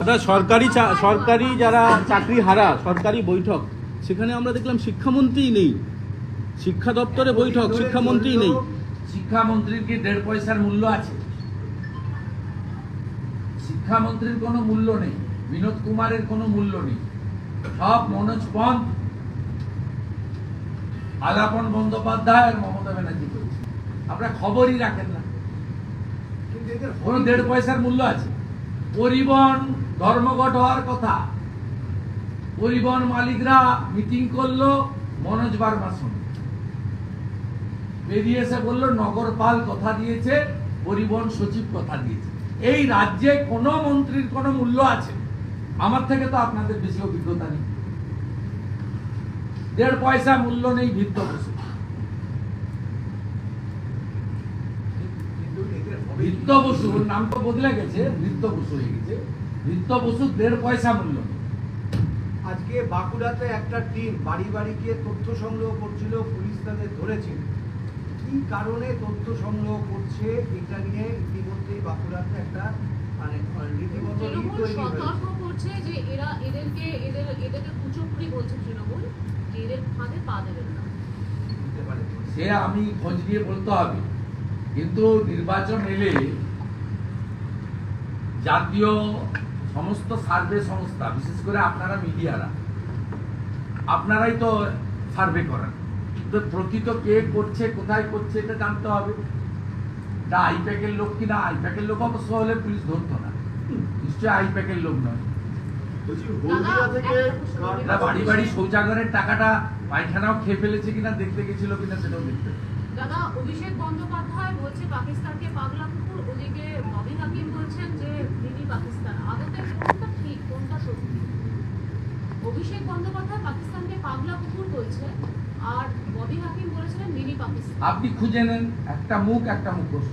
দাদা সরকারি সরকারি যারা চাকরি হারা সরকারি বৈঠক সেখানে আমরা দেখলাম শিক্ষামন্ত্রী নেই। শিক্ষা দপ্তরে বৈঠক শিক্ষামন্ত্রী নেই। শিক্ষামন্ত্রীর কি দেড় পয়সার মূল্য আছে? শিক্ষামন্ত্রীর কোনো মূল্য নেই বিনোদ কুমারের কোনো মূল্য নেই। সব মনোজ পন্থ আলাপন বন্দ্যোপাধ্যায় আর মমতা ব্যানার্জি করেছে। আপনারা খবরই রাখেন না। কোনো দেড় পয়সার মূল্য আছে। পরিবহন, ধর্মঘট হওয়ার কথা। পরিবহন মালিকরা মিটিং করল মনোজ বার্মার সঙ্গে। বেরিয়ে এসে বলল, নগরপাল কথা দিয়েছে, পরিবহন সচিব কথা দিয়েছে। এই রাজ্যে কোনো মন্ত্রীর কোনো মূল্য আছে? আমার থেকে তো আপনাদের বেশি অভিজ্ঞতা নেই। দেড় পয়সা মূল্য নেই ভিত্ত বসু নাম তো বদলে গেছে বসু হয়ে গেছে। বসু দেড় পয়সা মূল্য। আজকে বাঁকুড়াতে একটা টিম বাড়ি বাড়ি গিয়ে তথ্য সংগ্রহ করছিল পুলিশ তাদের ধরেছে। কি কারণে তথ্য সংগ্রহ করছে এটা নিয়ে ইতিমধ্যেই বাঁকুড়াতে একটা মানে রীতিমতো সতর্ক করছে যে এরা এদেরকে এদের এদেরকে কুচক্রি বলছে তৃণমূল যে এদের ফাঁদে পা দেবেন না। সে আমি খোঁজ নিয়ে বলতে হবে। কিন্তু নির্বাচন এলে জাতীয় সমস্ত সার্ভে সংস্থা বিশেষ করে আপনারা মিডিয়ারা আপনারাই তো সার্ভে করেন। তো প্রকৃত কে করছে কোথায় করছে এটা জানতে হবে। এটা আইপ্যাকের লোক কিনা আইপ্যাকের লোক অবশ্য হলে পুলিশ ধরতো না। নিশ্চয়ই আইপ্যাকের লোক নয়। বাড়ি বাড়ি শৌচাগারের টাকাটা পায়খানাও খেয়ে ফেলেছে কিনা দেখতে গেছিল কিনা সেটাও দেখতে। দাদা, অভিষেক বন্দ্যোপাধ্যায় বলছে পাকিস্তানকে পাগলা কুকুর, ওদিকে ববি হাকিম বলছেন যে মিনি পাকিস্তান। আদতে কোনটা ঠিক, কোনটা সত্যি? অভিষেক বন্দ্যোপাধ্যায় পাকিস্তানকে পাগলা কুকুর বলছে, আর ববি হাকিম বলেছিলেন মিনি পাকিস্তান। আপনি খুঁজে নেন, একটা মুখ, একটা মুখোশ।